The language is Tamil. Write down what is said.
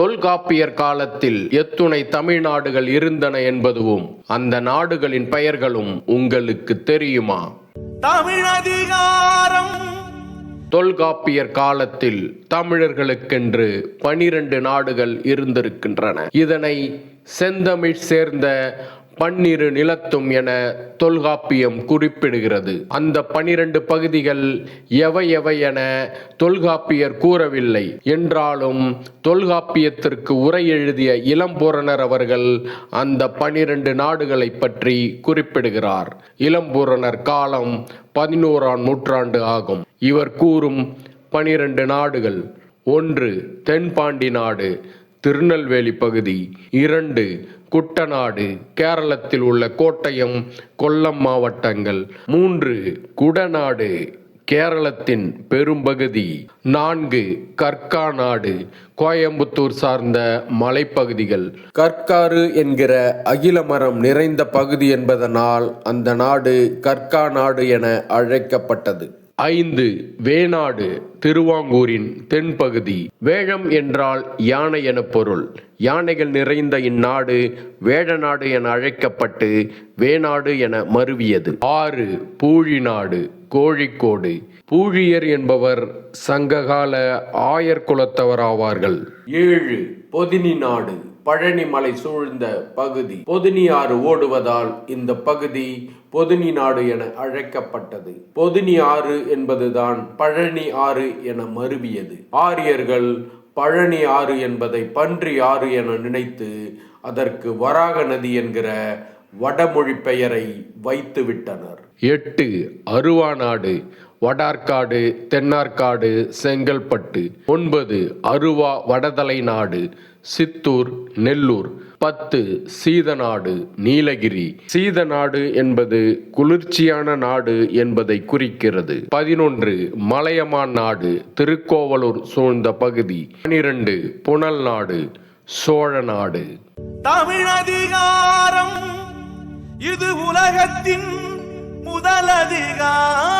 தொல்காப்பியர் காலத்தில் எத்துணை தமிழ்நாடுகள் இருந்தன என்பதுவும் அந்த நாடுகளின் பெயர்களும் உங்களுக்கு தெரியுமா? தமிழதிகாரம் தொல்காப்பியர் காலத்தில் தமிழர்களுக்கென்று பனிரெண்டு நாடுகள் இருந்திருக்கின்றன. இதனை செந்தமிழ் சேர்ந்த பன்னிரு நிலத்தும் என தொல்காப்பியம் குறிப்பிடுகிறது. அந்த பனிரெண்டு பகுதிகள் எவை எவை என தொல்காப்பியர் கூறவில்லை. என்றாலும் தொல்காப்பியத்திற்கு உரை எழுதிய இளம்பூரணர் அவர்கள் அந்த பனிரெண்டு நாடுகளை பற்றி குறிப்பிடுகிறார். இளம்பூரணர் காலம் பதினோராம் நூற்றாண்டு ஆகும். இவர் கூறும் பனிரெண்டு நாடுகள். ஒன்று தென்பாண்டி நாடு திருநெல்வேலி பகுதி இரண்டு குட்டநாடு கேரளத்தில் உள்ள கோட்டயம் கொல்லம் மாவட்டங்கள். மூன்று குடநாடு கேரளத்தின் பெரும்பகுதி. நான்கு கற்கா நாடு கோயம்புத்தூர் சார்ந்த மலைப்பகுதிகள். கற்காரு என்கிற அகில மரம் நிறைந்த பகுதி என்பதனால் அந்த நாடு கற்கா நாடு என அழைக்கப்பட்டது. ஐந்து வேணாடு திருவாங்கூரின் தென்பகுதி. வேழம் என்றால் யானை என பொருள். யானைகள் நிறைந்த இந்நாடு வேழநாடு என அழைக்கப்பட்டு வேணாடு என மருவியது. ஆறு பூழிநாடு கோழிக்கோடு. பூழியர் என்பவர் சங்ககால ஆயர் குலத்தவர் ஆவார்கள். ஏழு பொதினி நாடு பழனி மலை சூழ்ந்த பகுதி. பொதினி ஆறு ஓடுவதால் இந்த பகுதி பொதினி நாடு என அழைக்கப்பட்டது. பொதினி ஆறு என்பதுதான் பழனி ஆறு என மருவியது. ஆரியர்கள் பழனி ஆறு என்பதை பன்றி ஆறு என நினைத்து அதற்கு வராக நதி என்கிற வடமொழி பெயரை வைத்து விட்டனர் எட்டு அருவாநாடு வடார்காடு தென்னார்காடு செங்கல்பட்டு ஒன்பது அருவா வடதலை நாடு சித்தூர் நெல்லூர் பத்து சீதநாடு நீலகிரி. சீதநாடு என்பது குளிர்ச்சியான நாடு என்பதை குறிக்கிறது. பதினொன்று மலையமான் நாடு திருக்கோவலூர் சூழ்ந்த பகுதி. பனிரெண்டு புனல் நாடு சோழ நாடு. தமிழதிகாரம் இது உலகத்தின் முதலதிகாரம்